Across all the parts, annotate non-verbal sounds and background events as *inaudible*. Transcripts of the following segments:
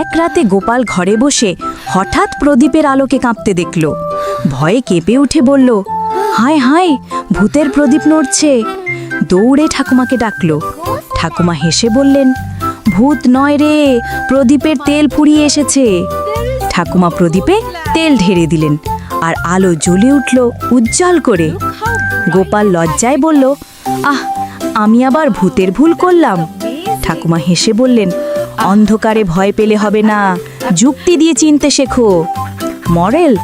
এক রাতে গোপাল ঘরে বসে হঠাৎ প্রদীপের আলোকে কাঁপতে দেখল। ভয়ে কেঁপে উঠে বলল, হায় হায়, ভূতের প্রদীপ নড়ছে। দৌড়ে ঠাকুমাকে ডাকলো। ঠাকুমা হেসে বললেন, ভূত নয় রে, প্রদীপের তেল ফুরিয়ে এসেছে। ঠাকুমা প্রদীপে তেল ঢেলে দিলেন আর আলো জ্বলে উঠল উজ্জ্বল করে। গোপাল লজ্জায় বলল, আহ, আমি আবার ভূতের ভুল করলাম। ঠাকুমা হেসে বললেন অন্ধকারে ভয় পেলে হবে না। যুক্তি দিয়ে চিনতে শেখো। মরেল,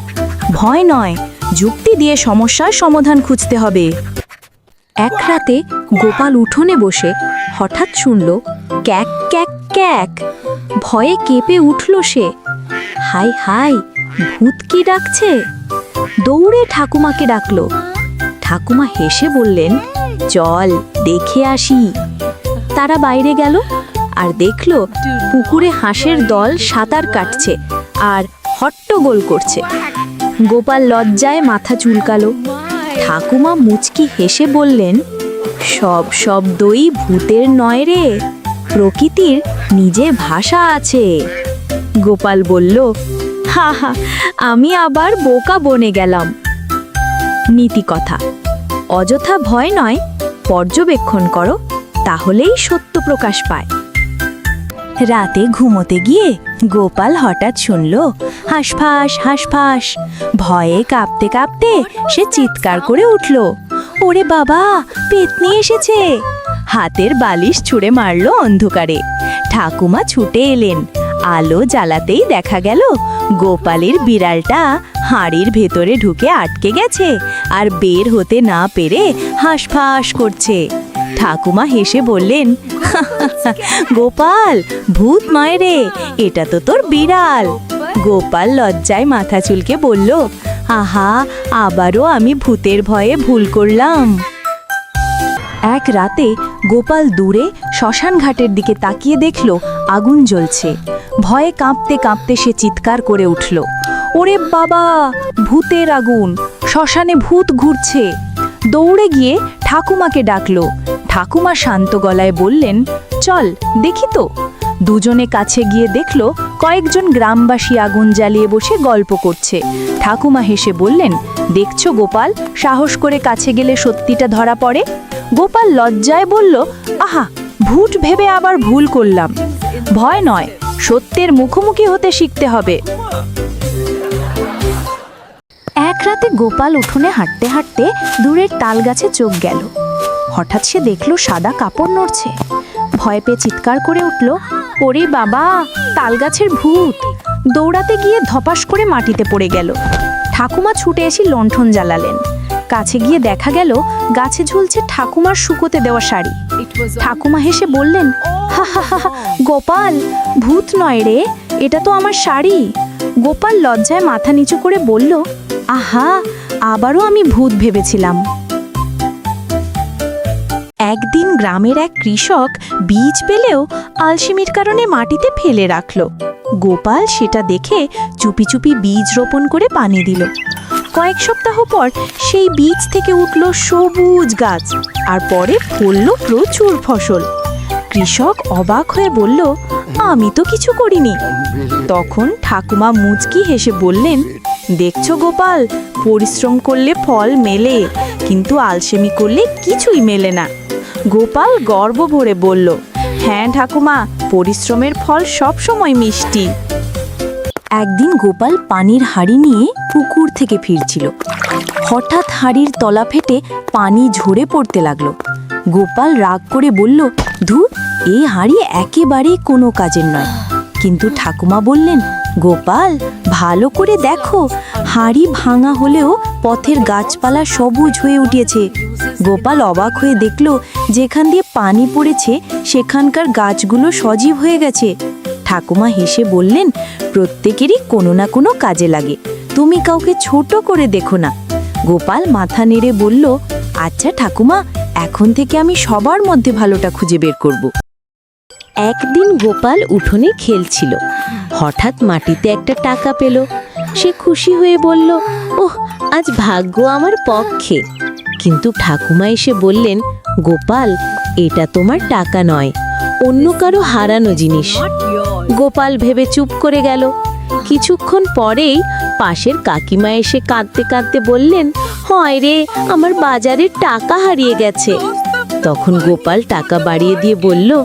ভয় নয়, যুক্তি দিয়ে সমস্যার সমাধান খুঁজতে হবে। এক রাতে গোপাল উঠোনে বসে হঠাৎ শুনল, ক্যাক ক্যাক ক্যাক। ভয়ে কেঁপে উঠল সে। হাই হাই ভূত কি ডাকছে? দৌড়ে ঠাকুমাকে ডাকল। ঠাকুমা হেসে বললেন, চল, দেখে আসি। তারা বাইরে গেল। আর দেখল পুকুরে হাঁসের দল সাঁতার কাটছে আর হট্টগোল করছে। গোপাল লজ্জায় মাথা চুলকালো। ঠাকুমা মুচকি হেসে বললেন, সব শব্দই ভূতের নয় রে, প্রকৃতির নিজের ভাষা আছে। গোপাল বলল, হা হা, আমি আবার বোকা বনে গেলাম। নীতি কথা অযথা ভয় নয়, পর্যবেক্ষণ করো, তাহলেই সত্য প্রকাশ পায়। রাতে ঘুমোতে গিয়ে গোপাল হঠাৎ শুনল, হাঁসফাঁস হাঁসফাঁস। ভয়ে কাঁপতে কাঁপতে সে চিৎকার করে উঠল, ওরে বাবা, পেতনি এসেছে! হাতের বালিশ ছুঁড়ে মারল অন্ধকারে। ঠাকুমা ছুটে এলেন। আলো জ্বালাতেই দেখা গেল, গোপালের বিড়ালটা হাঁড়ির ভেতরে ঢুকে আটকে গেছে আর বের হতে না পেরে হাঁসফাঁস করছে। ঠাকুমা হেসে বললেন, *laughs* গোপাল, ভূত মায়েরে এটা তো তোর বিড়াল। গোপাল লজ্জায় মাথা চুলকে বলল, আহা, আবারও আমি ভূতের ভয়ে ভুল করলাম। এক রাতে গোপাল দূরে শ্মশান ঘাটের দিকে তাকিয়ে দেখল, আগুন জ্বলছে। ভয়ে কাঁপতে কাঁপতে সে চিৎকার করে উঠল, ওরে বাবা, ভূতের আগুন! শ্মশানে ভূত ঘুরছে! দৌড়ে গিয়ে ঠাকুমাকে ডাকল। ঠাকুমা শান্ত গলায় বললেন, চল, দেখি তো। দুজনে কাছে গিয়ে দেখল, কয়েকজন গ্রামবাসী আগুন জ্বালিয়ে বসে গল্প করছে। ঠাকুমা হেসে বললেন, দেখছ গোপাল, সাহস করে কাছে গেলে সত্যিটা ধরা পড়ে? গোপাল লজ্জায় বলল, আহা, ভূত ভেবে আবার ভুল করলাম। ভয় নয়, সত্যের মুখোমুখি হতে শিখতে হবে। রাতে গোপাল উঠোনে হাঁটতে হাঁটতে দূরের তাল গাছে চোখ গেল। হঠাৎ সে দেখল সাদা কাপড় নড়ছে। ভয় পেয়ে চিৎকার করে উঠল, ওরে বাবা তাল গাছের ভূত! দৌড়াতে গিয়ে ধপাস করে মাটিতে পড়ে গেল। ঠাকুমা ছুটে এসে লণ্ঠন জ্বালালেন। কাছে গিয়ে দেখা গেল, গাছে ঝুলছে ঠাকুমার শুকোতে দেওয়া শাড়ি। ঠাকুমা হেসে বললেন হা হা হা, গোপাল, ভূত নয় রে, এটা তো আমার শাড়ি। গোপাল লজ্জায় মাথা নিচু করে বলল আহা, আবারও আমি ভূত ভেবেছিলাম। একদিন গ্রামের এক কৃষক বীজ পেলেও আলসেমির কারণে মাটিতে ফেলে রাখল। গোপাল সেটা দেখে চুপি চুপি বীজ রোপণ করে পানি দিল। কয়েক সপ্তাহ পর সেই বীজ থেকে উঠল সবুজ গাছ আর পরে ফলল প্রচুর ফসল। কৃষক অবাক হয়ে বলল, আমি তো কিছু করিনি। তখন ঠাকুমা মুচকি হেসে বললেন দেখছ গোপাল? পরিশ্রম করলে ফল মেলে, কিন্তু আলসেমি করলে কিছুই মেলে না। গোপাল গর্ব ভরে বলল হ্যাঁ ঠাকুমা, পরিশ্রমের ফল সব সময় মিষ্টি। একদিন গোপাল পানির হাঁড়ি নিয়ে পুকুর থেকে ফিরছিল। হঠাৎ হাঁড়ির তলা ফেটে পানি ঝরে পড়তে লাগল। গোপাল রাগ করে বলল ধু এই হাঁড়ি একেবারেই কোনো কাজের নয়। কিন্তু ঠাকুমা বললেন গোপাল, ভালো করে দেখো, হাঁড়ি ভাঙা হলেও পথের গাছপালা সবুজ হয়ে উঠেছে। গোপাল অবাক হয়ে দেখল, যেখান দিয়ে পানি পড়েছে, সেখানকার গাছগুলো সজীব হয়ে গেছে। ঠাকুমা হেসে বললেন, প্রত্যেকেরই কোনো না কোনো কাজে লাগে। তুমি কাউকে ছোট করে দেখো না। গোপাল মাথা নেড়ে বলল আচ্ছা ঠাকুমা, এখন থেকে আমি সবার মধ্যে ভালোটা খুঁজে বের করব। একদিন গোপাল উঠোনে খেলছিল। হঠাৎ মাটিতে একটা টাকা পেল। সে খুশি হয়ে বলল, ওহ, আজ ভাগ্য আমার পক্ষে। কিন্তু ঠাকুমা এসে বললেন, গোপাল, এটা তোমার টাকা নয়, অন্য কারও হারানো জিনিস। গোপাল ভেবে চুপ করে গেল। কিছুক্ষণ পরেই পাশের কাকিমা এসে কাঁদতে কাঁদতে বললেন, হয় রে, আমার বাজারের টাকা হারিয়ে গেছে। তখন গোপাল টাকা বাড়িয়ে দিয়ে বলল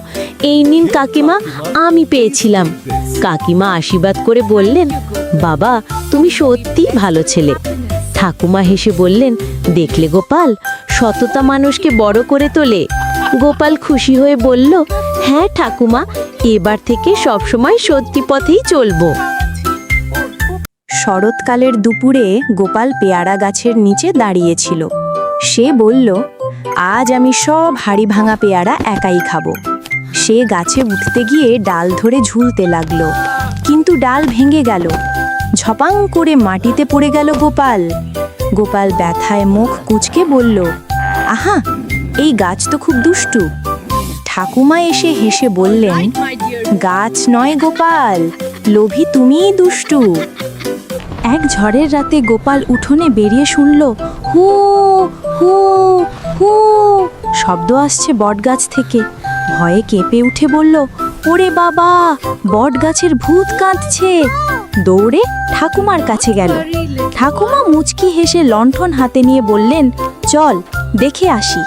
এই নিন কাকিমা, আমি পেয়েছিলাম। কাকিমা আশীর্বাদ করে বললেন, বাবা, তুমি সত্যি ভালো ছেলে। ঠাকুমা হেসে বললেন, দেখলে গোপাল, সততা মানুষকে বড় করে তোলে। গোপাল খুশি হয়ে বলল হ্যাঁ ঠাকুমা, এবার থেকে সবসময় সত্যি পথেই চলবো। শরৎকালের দুপুরে গোপাল পেয়ারা গাছের নিচে দাঁড়িয়েছিল। সে বলল, আজ আমি সব হাড়ি ভাঙা পেয়ারা একাই খাব। সে গাছে উঠতে গিয়ে ডাল ধরে ঝুলতে লাগল। কিন্তু ডাল ভেঙে গেল। ঝপাং করে মাটিতে পড়ে গেল গোপাল। গোপাল ব্যথায় মুখ কুচকে বলল, আহা, এই গাছ তো খুব দুষ্টু। ঠাকুমা এসে হেসে বললেন, গাছ নয় গোপাল, লোভী তুমিই দুষ্টু। এক ঝড়ের রাতে গোপাল উঠোনে বেরিয়ে শুনল, হু হু হু, শব্দ আসছে বটগাছ থেকে। ভয়ে কেঁপে উঠে বলল, ওরে বাবা বট গাছের ভূত কাঁদছে। দৌড়ে ঠাকুমার কাছে গেল। ঠাকুমা মুচকি হেসে লণ্ঠন হাতে নিয়ে বললেন, চল, দেখে আসি।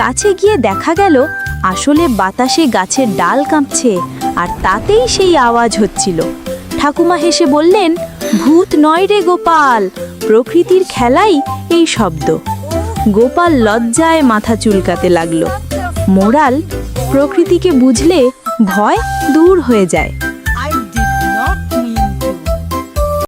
কাছে গিয়ে দেখা গেল, আসলে বাতাসে গাছের ডাল কাঁপছে, আর তাতেই সেই আওয়াজ হচ্ছিল। ঠাকুমা হেসে বললেন, ভূত নয় রে গোপাল, প্রকৃতির খেলাই এই শব্দ। গোপাল লজ্জায় মাথা চুলকাতে লাগল। মোরাল প্রকৃতিকে বুঝলে ভয় দূর হয়ে যায়।